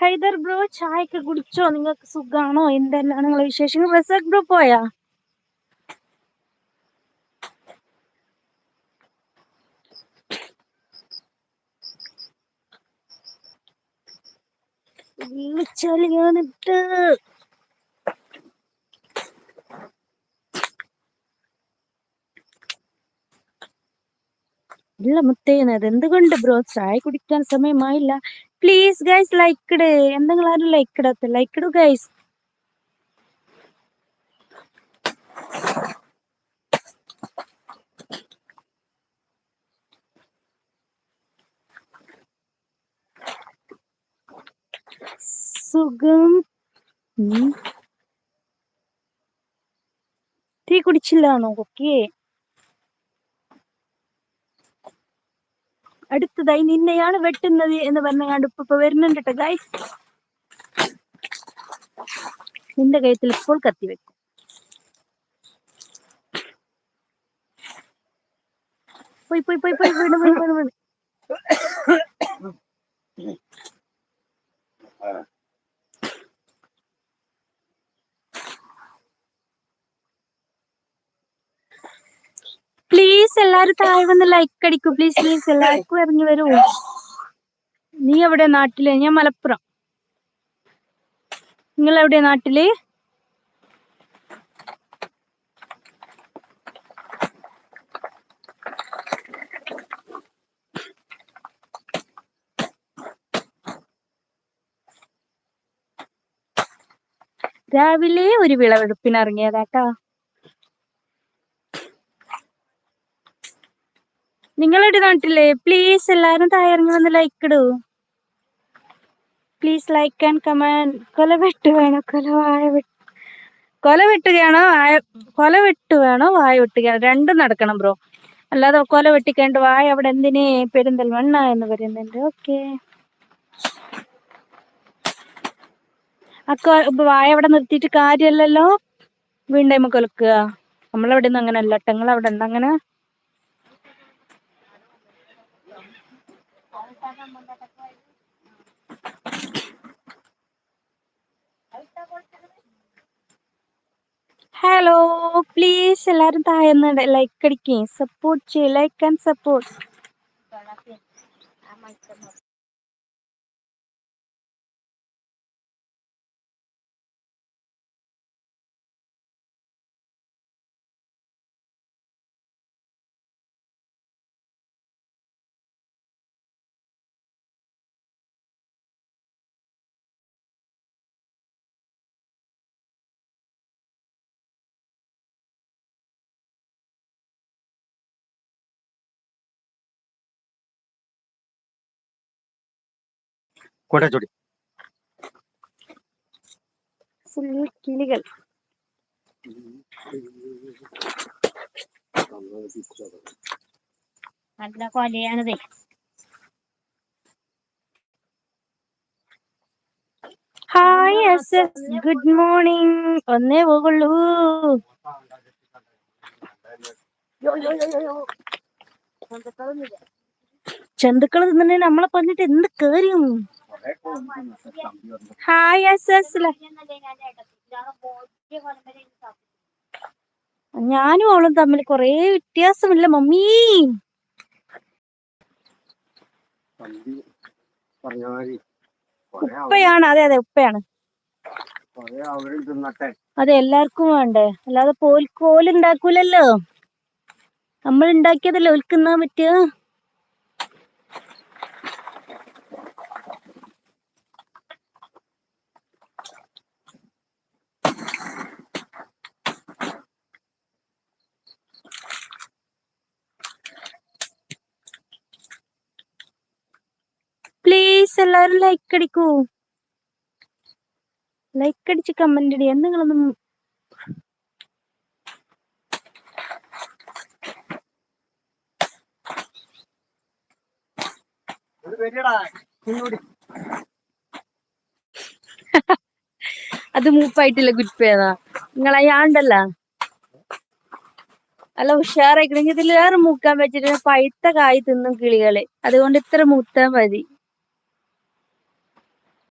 Hyder bro ചായ ഒക്കെ കുടിച്ചോ? നിങ്ങൾക്ക് സുഖാണോ? എന്തെല്ലാം നിങ്ങളെ വിശേഷം റിസർട്ട് ബ്രോ പോയാ? ചളിയാണിട്ട് ഇല്ല മുത്തേന്നത് എന്തുകൊണ്ട് ബ്രോ? ചായ കുടിക്കാൻ സമയമായില്ല. പ്ലീസ് ഗൈസ് ലൈക്ക് ഇട്. എന്തെങ്കിലും ആരും ലൈക്ക് ഇടാത്ത ലൈക്ക് ഇടൂ ഗൈസ് സുഖം. തീ കുടിച്ചില്ലാണോ ഓക്കേ അടുത്തതായി നിന്നെയാണ് വെട്ടുന്നത് എന്ന് പറഞ്ഞാണ്ട് ഇപ്പൊ വരുന്നുണ്ട് കേട്ടോ ഗൈസ് നിന്റെ കയ്യത്തിൽ ഇപ്പോൾ കത്തി വെക്കും. പോയി പോയി പോയി പോയി വീണ് വീണ് പ്ലീസ് എല്ലാരും താഴെ വന്ന് ലൈക്ക് അടിക്കൂ. പ്ലീസ് പ്ലീസ് എല്ലാവർക്കും ഇറങ്ങി വരൂ. നീ എവിടെ നാട്ടിൽ? ഞാൻ മലപ്പുറം. നിങ്ങൾ എവിടെ നാട്ടിൽ? രാവിലെ ഒരു വിളവെടുപ്പിന് ഇറങ്ങിയതാട്ടാ നിങ്ങളുടെ നാട്ടിലെ പ്ലീസ് എല്ലാരും താഴെ വന്ന് ലൈക്ക് ഇടൂ. പ്ലീസ് ലൈക്ക് ആൻഡ് കമന്റ് കൊല വെട്ട് വേണോ? കൊല വായ വെട്ട് കൊല വെട്ടുകയാണോ? വായ കൊല വെട്ട് വേണോ? വായ വെട്ടുകയാണോ രണ്ടും നടക്കണം ബ്രോ അല്ലാതെ കൊല വെട്ടിക്കേണ്ട വായ അവിടെ എന്തിനേ? പെരുന്തൽമണ്ണ എന്ന് പറയുന്നുണ്ട്. ഓക്കെ അക്ക വായ അവിടെ നിർത്തിയിട്ട് കാര്യമല്ലല്ലോ വീണ്ടും കൊലക്കുക. നമ്മളവിടെ നിന്ന് അങ്ങനെ അല്ല ടങ്ങൾ അവിടെ ഉണ്ട്. അങ്ങനെ ഹലോ പ്ലീസ് എല്ലാരും താഴെ ലൈക്ക് അടിക്കേ. സപ്പോർട്ട് ചെയ്യ് ലൈക്ക് ആൻഡ് സപ്പോർട്ട് കോട്ടച്ചോടി ഫുൾ കിളികൾ. നല്ല കൊലയാണതേ. Hi S S good morning ഒന്നേ പോകുള്ളൂ ജന്തുക്കൾ തിന്നെ നമ്മളെ പറഞ്ഞിട്ട് എന്ത് കാര്യം? എസ് ഞാനും അവളും തമ്മിൽ കൊറേ വ്യത്യാസമില്ല മമ്മീ. ഉപ്പയാണ്. അതെ അതെ ഉപ്പയാണ്. അതെ എല്ലാവർക്കും വേണ്ടേ. അല്ലാതെ പോൽ കോലുണ്ടാക്കൂലല്ലോ. നമ്മൾ ഉണ്ടാക്കിയതല്ലേ ഒൽക്കുന്നാൻ പറ്റുക? പ്ലീസ് എല്ലാരും ലൈക്ക് അടിക്കൂ. ലൈക്ക് അടിച്ച് കമന്റ് അടിയാ നിങ്ങളൊന്നും അത് മൂപ്പായിട്ടില്ല കുറ്റിപ്പേതാ നിങ്ങളെ ഞാണ്ടല്ല അല്ല ഉഷാറായിക്കണെങ്കിൽ ഇതിലേറെ മൂക്കാൻ വെച്ചിട്ട് പഴുത്ത കായ് തിന്നും കിളികളെ. അതുകൊണ്ട് ഇത്ര മൂത്താൽ മതി.